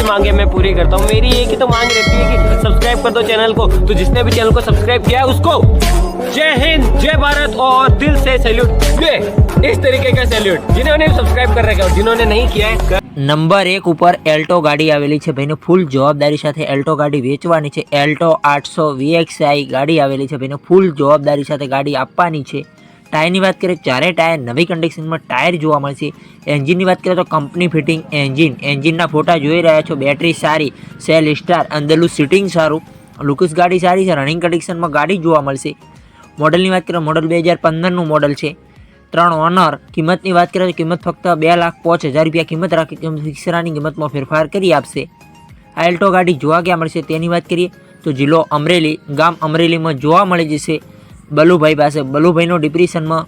सबकी मांगे मैं पूरी करता हूँ मेरी एक ही तो मांग रहती है कि सब्सक्राइब कर दो चैनल को तो जिसने भी चैनल को सब्सक्राइब किया है उसको जय हिंद जय भारत और दिल से सैल्यूट ये इस तरीके का सैल्यूट जिन्होंने सब्सक्राइब कर रखा है और जिन्होंने नहीं किया है નંબર એક ઉપર એલ્ટો ગાડી આવેલી છે ભાઈને ફૂલ જવાબદારી સાથે એલ્ટો ગાડી વેચવાની છે એલ્ટો આઠસો વીએક્સઆઈ ગાડી આવેલી છે ભાઈને ફૂલ જવાબદારી સાથે ગાડી આપવાની છે ટાયરની વાત કરીએ ચારે ટાયર નવી કન્ડિશનમાં ટાયર જોવા મળશે એન્જિનની વાત કરીએ તો કંપની ફિટિંગ એન્જિન એન્જિનના ફોટા જોઈ રહ્યા છો બેટરી સારી સેલ સ્ટાર અંદરનું સિટિંગ સારું લુકસ ગાડી સારી છે રનિંગ કન્ડિશનમાં ગાડી જોવા મળશે મોડલની વાત કરીએ, મોડલ બે હજાર પંદરનું મોડલ છે. ત્રણ ઓનર, કિંમતની વાત કરીએ તો કિંમત ફક્ત બે લાખ પાંચ હજાર રૂપિયા કિંમત રાખી ફિક્સરાની કિંમતમાં ફેરફાર કરી આપશે. આ એલ્ટો ગાડી જોવા ક્યાં મળશે તેની વાત કરીએ, તો જિલ્લો અમરેલી, ગામ અમરેલીમાં જોવા મળી જશે. બલુભાઈ પાસે. બલુભાઈનો ડિપ્રેશનમાં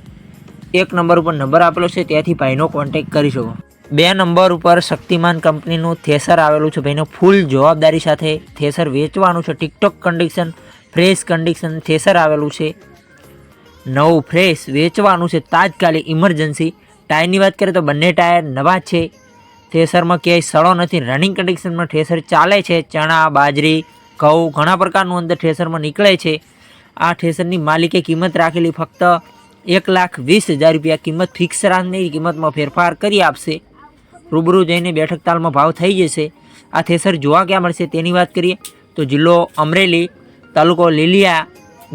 એક નંબર ઉપર નંબર આપેલો છે, ત્યાંથી ભાઈનો કોન્ટેક કરી શકો. બે નંબર ઉપર શક્તિમાન કંપનીનું થેસર આવેલું છે ભાઈનો ફૂલ જવાબદારી સાથે થેસર વેચવાનું છે. Tiptop condition fresh condition thresher આવેલું છે. નવું ફ્રેશ વેચવાનું છે, તાત્કાલિક ઇમરજન્સી ટાયરની વાત કરીએ તો બંને ટાયર નવા છે. થેસરમાં ક્યાંય સડો નથી. રનિંગ કન્ડિશનમાં થેસર ચાલે છે. ચણા, બાજરી, ઘઉં, ઘણા પ્રકારનું અંદર થેસરમાં નીકળે છે. આ ઠેસરની માલિકે કિંમત રાખેલી ફક્ત એક લાખ વીસ હજાર રૂપિયા કિંમત ફિક્સ રાખની કિંમતમાં ફેરફાર કરી આપશે. રૂબરૂ જઈને બેઠક તાલમાં ભાવ થઈ જશે. આ થેસર જોવા ક્યાં મળશે તેની વાત કરીએ તો જિલ્લો અમરેલી, તાલુકો લીલિયા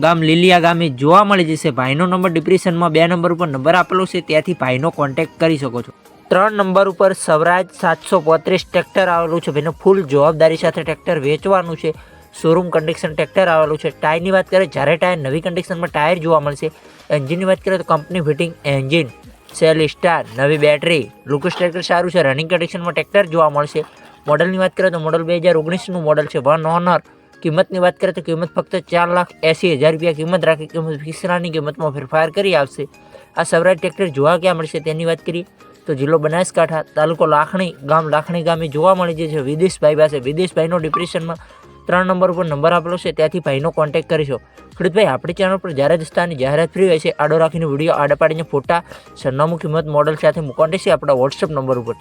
ગામ લીલિયા ગામે જોવા મળી જશે. ભાઈનો નંબર ડિપ્રેશનમાં બે નંબર ઉપર નંબર આપેલો છે, ત્યાંથી ભાઈનો કોન્ટેક્ટ કરી શકો છો. ત્રણ નંબર ઉપર સ્વરાજ સાતસો પોત્રીસ ટ્રેક્ટર આવેલું છે. ભાઈનો ફૂલ જવાબદારી સાથે ટ્રેક્ટર વેચવાનું છે. શોરૂમ કન્ડિશન ટ્રેક્ટર આવેલું છે. ટાયરની વાત કરીએ, જ્યારે ટાયર નવી કન્ડિશનમાં ટાયર જોવા મળશે એન્જિનની વાત કરીએ તો company fitting engine self start નવી બેટરી લુકસ ટ્રેક્ટર સારું છે. રનિંગ કન્ડિશનમાં ટ્રેક્ટર જોવા મળશે. મોડલની વાત કરીએ તો મોડલ બે હજાર ઓગણીસનું મોડલ છે. વન ઓનર કિંમતની વાત કરીએ તો કિંમત ફક્ત ચાર લાખ એંસી હજાર રૂપિયા કિંમત રાખી, કિંમત ફિક્સરાની કિંમતમાં ફેરફાર કરી આવશે. આ સવરાજ ટ્રેક્ટર જોવા ક્યાં મળશે તેની વાત કરીએ તો જિલ્લો બનાસકાંઠા તાલુકો લાખણી ગામ, લાખણી ગામે જોવા મળી છે. વિદેશભાઈ પાસે વિદેશભાઈનો ડિપ્રેશનમાં ત્રણ નંબર ઉપર નંબર આપેલો છે, ત્યાંથી ભાઈનો કોન્ટેક્ટ કરીશો. ખેડૂતભાઈ આપણી ચેનલ પર જ્યારે દસ્તાની જાહેરાત ફ્રી હોય છે, આડો રાખીને વીડિયો આડા પાડીને ફોટા સરનામું કિંમત મોડલ સાથે મૂકવા છે આપણા વોટ્સઅપ નંબર ઉપર.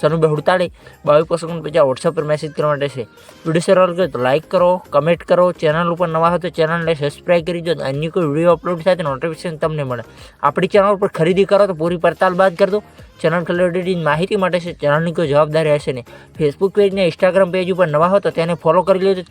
સનુબે હુડતાળી બાવીસ પસંદ પછી વોટ્સઅપ પર મેસેજ કરવા માટે છે. વીડિયો સરળ કરો તો લાઇક કરો કમેન્ટ કરો ચેનલ ઉપર નવા હોય તો ચેનલને સબસ્ક્રાઈબ કરી દો અન્ય કોઈ વીડિયો અપલોડ થાય તો નોટિફિકેશન તમને મળે. આપણી ચેનલ પર ખરીદી કરો તો પૂરી પડતાલ બાદ કરી દો. ચેનલ ક્લિયરિટીની માહિતી માટે છે ચેનલની કોઈ જવાબદારી હશે નહીં. ફેસબુક પેજ ને ઇન્સ્ટાગ્રામ પેજ ઉપર નવા હો તો તેને ફોલો કરી લેજો.